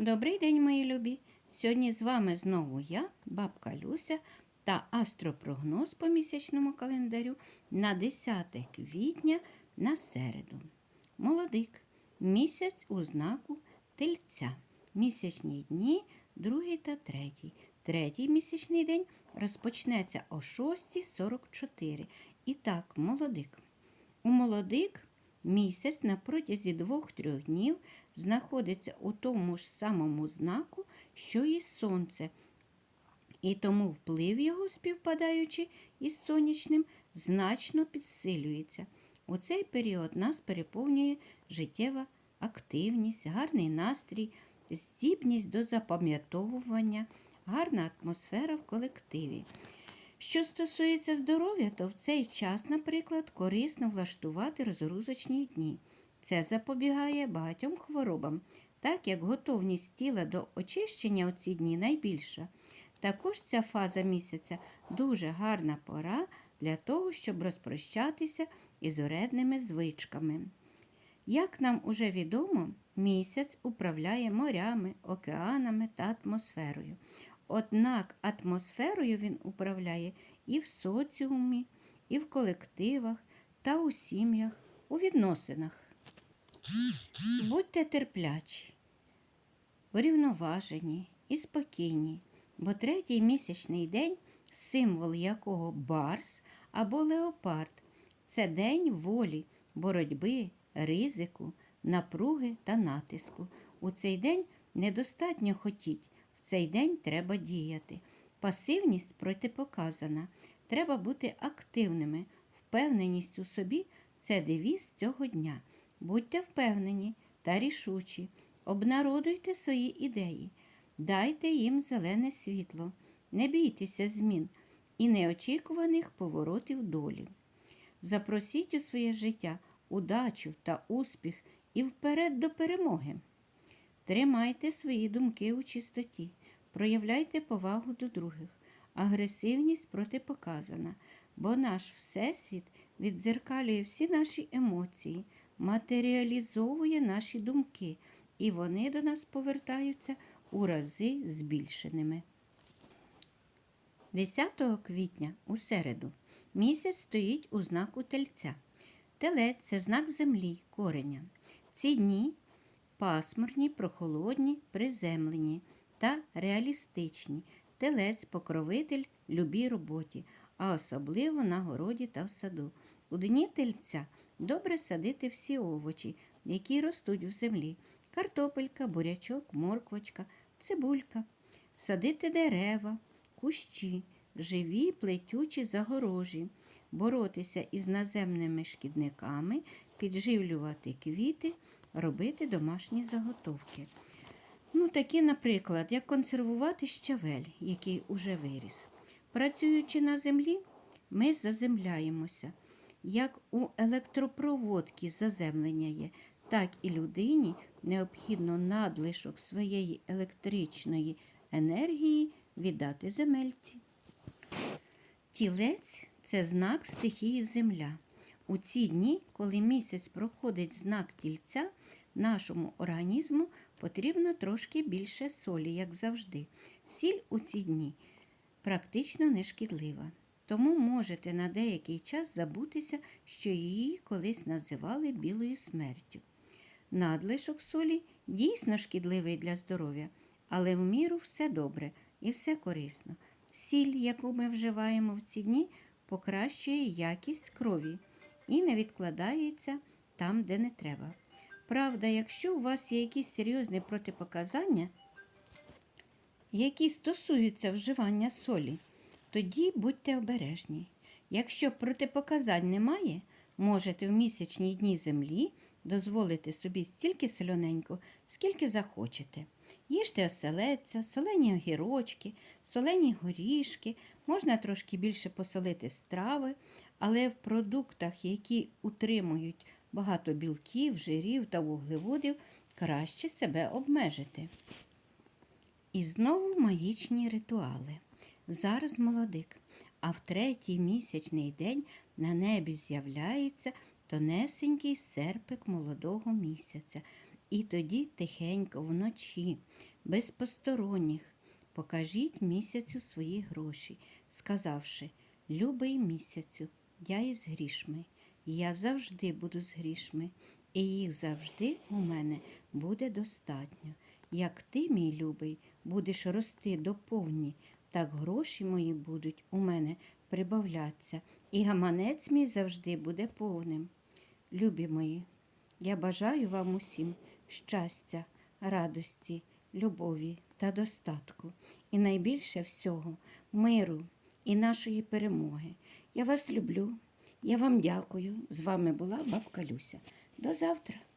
Добрий день, мої любі! Сьогодні з вами знову я, бабка Люся, та астропрогноз по місячному календарю на 10 квітня на середу. Молодик. Місяць у знаку тельця. Місячні дні, другий та третій. Третій місячний день розпочнеться о 6.44. І так, молодик. У молодик місяць на протязі двох-трьох днів знаходиться у тому ж самому знаку, що і сонце. І тому вплив його, співпадаючи із сонячним, значно підсилюється. У цей період нас переповнює життєва активність, гарний настрій, здібність до запам'ятовування, гарна атмосфера в колективі. Що стосується здоров'я, то в цей час, наприклад, корисно влаштувати розгрузочні дні. Це запобігає багатьом хворобам, так як готовність тіла до очищення у ці дні найбільша. Також ця фаза місяця дуже гарна пора для того, щоб розпрощатися із вредними звичками. Як нам уже відомо, місяць управляє морями, океанами та атмосферою. Однак атмосферою він управляє і в соціумі, і в колективах та у сім'ях, у відносинах. Будьте терплячі, врівноважені і спокійні, бо третій місячний день, символ якого барс або леопард, це день волі, боротьби, ризику, напруги та натиску. У цей день недостатньо хотіть, в цей день треба діяти. Пасивність протипоказана. Треба бути активними. Впевненість у собі це девіз цього дня. Будьте впевнені та рішучі, обнародуйте свої ідеї, дайте їм зелене світло, не бійтеся змін і неочікуваних поворотів долі. Запросіть у своє життя удачу та успіх і вперед до перемоги. Тримайте свої думки у чистоті, проявляйте повагу до других. Агресивність протипоказана, бо наш Всесвіт віддзеркалює всі наші емоції, матеріалізовує наші думки, і вони до нас повертаються у рази збільшеними. 10 квітня у середу місяць стоїть у знаку тельця. Телець це знак землі, кореня. Ці дні пасмурні, прохолодні, приземлені та реалістичні. Телець покровитель любій роботі, а особливо на городі та в саду. У дні тельця добре садити всі овочі, які ростуть в землі. Картопелька, бурячок, морквочка, цибулька, садити дерева, кущі, живі плетючі загорожі, боротися із наземними шкідниками, підживлювати квіти, робити домашні заготовки. Ну, такі, наприклад, як консервувати щавель, який уже виріс. Працюючи на землі, ми заземляємося. Як у електропроводці заземлення є, так і людині необхідно надлишок своєї електричної енергії віддати земельці. Тілець це знак стихії Земля. У ці дні, коли місяць проходить знак тільця, нашому організму потрібно трошки більше солі, як завжди. Сіль у ці дні практично не шкідлива. Тому можете на деякий час забутися, що її колись називали білою смертю. Надлишок солі дійсно шкідливий для здоров'я, але в міру все добре і все корисно. Сіль, яку ми вживаємо в ці дні, покращує якість крові і не відкладається там, де не треба. Правда, якщо у вас є якісь серйозні протипоказання, які стосуються вживання солі, тоді будьте обережні. Якщо протипоказань немає, можете в місячні дні землі дозволити собі стільки солененько, скільки захочете. Їжте оселедця, солені огірочки, солені горішки, можна трошки більше посолити страви, але в продуктах, які утримують багато білків, жирів та вуглеводів, краще себе обмежити. І знову магічні ритуали. Зараз молодик, а в третій місячний день на небі з'являється тонесенький серпик молодого місяця. І тоді тихенько вночі, без посторонніх, покажіть місяцю свої гроші, сказавши, любий місяцю, я із грішми, я завжди буду з грішми, і їх завжди у мене буде достатньо. Як ти, мій любий, будеш рости до повні, так гроші мої будуть у мене прибавлятися, і гаманець мій завжди буде повним. Любі мої, я бажаю вам усім щастя, радості, любові та достатку, і найбільше всього миру і нашої перемоги. Я вас люблю, я вам дякую. З вами була бабка Люся. До завтра.